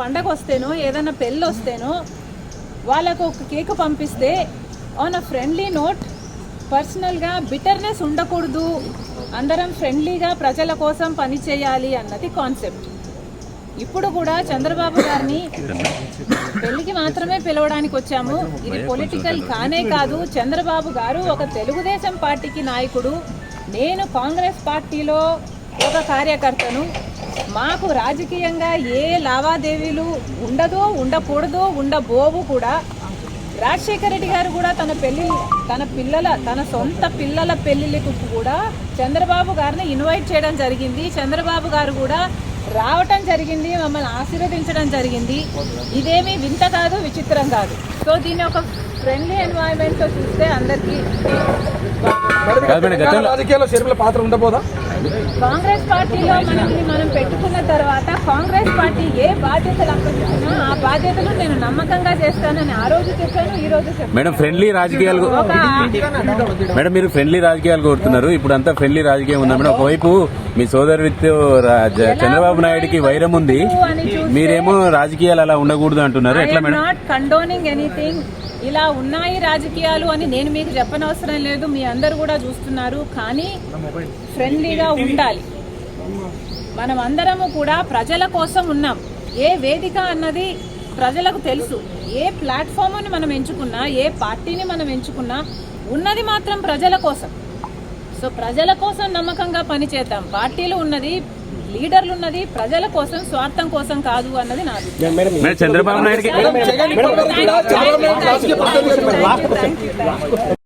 పండగ వస్తేనో ఏదైనా పెళ్ళి వస్తేనో వాళ్ళకు ఒక కేక్ పంపిస్తే ఆన్ అ ఫ్రెండ్లీ నోట్ పర్సనల్గా బిటర్నెస్ ఉండకూడదు. అందరం ఫ్రెండ్లీగా ప్రజల కోసం పని చేయాలి అన్నది కాన్సెప్ట్ ఇప్పుడు కూడా చంద్రబాబు గారిని పెళ్ళికి మాత్రమే పిలవడానికి వచ్చాము. ఇది పొలిటికల్ కానే కాదు. చంద్రబాబు గారు ఒక తెలుగుదేశం పార్టీకి నాయకుడు. నేను కాంగ్రెస్ పార్టీలో ఒక కార్యకర్తను. మాకు రాజకీయంగా ఏ లావాదేవీలు ఉండదో ఉండకూడదో ఉండబోవు కూడా రాజశేఖర రెడ్డి గారు కూడా తన పెళ్ళి తన పిల్లల తన సొంత పిల్లల పెళ్ళిళ్ళకు కూడా చంద్రబాబు గారిని ఇన్వైట్ చేయడం జరిగింది. చంద్రబాబు గారు కూడా రావటం జరిగింది మమ్మల్ని ఆశీర్వదించడం జరిగింది. ఇదేమీ వింత కాదు విచిత్రం కాదు. సో దీన్ని ఒక ఫ్రెండ్లీ ఎన్వైరన్మెంట్తో చూస్తే అందరికీ రాజకీయాల్లో షర్మిల పాత్ర ఉండబోదా? కాంగ్రెస్ పార్టీలో మనల్ని మనం పెట్టుకున్న తర్వాత కాంగ్రెస్ పార్టీ ఏ బాధ్యతలు అప్పచెప్పినా ఆ బాధ్యతలు నేను నమ్మకంగా చేస్తానని ఆ రోజు చెప్పాను ఈ రోజు చెప్పాను. మేడం ఫ్రెండ్లీ రాజకీయాలు మేడం మీరు ఫ్రెండ్లీ రాజకీయాలు కోరుతున్నారు. ఇప్పుడు అంతా ఫ్రెండ్లీ రాజకీయం ఉందా. మేడం ఒకవైపు మీ సోదరుడితో జ- చంద్రబాబు నాయుడుకి వైరం ఉంది. మీరేమో రాజకీయాలు అలా ఉండకూడదు అంటున్నారు. ఎట్లా మేడం? నాట్ కండోనింగ్ ఎనీథింగ్ ఇలా ఉన్నాయి రాజకీయాలు అని నేను మీకు చెప్పనవసరం లేదు మీ అందరు కూడా చూస్తున్నారు. కానీ ఫ్రెండ్లీగా ఉండాలి. మనం అందరము కూడా ప్రజల కోసం ఉన్నాం. ఏ వేదిక అన్నది ప్రజలకు తెలుసు. ఏ ప్లాట్ఫామ్ని మనం ఎంచుకున్నా ఏ పార్టీని మనం ఎంచుకున్నా ఉన్నది మాత్రం ప్రజల కోసం. సో ప్రజల కోసం నమ్మకంగా పనిచేద్దాం. పార్టీలు ఉన్నది లీడర్లు ఉన్నది ప్రజల కోసం స్వార్థం కోసం కాదు అన్నది నా అభిప్రాయం మేడం చంద్రబాబు నాయుడుకి జగన్ ఇప్పటివరకు కూడా చంద్రబాబు నాయుడు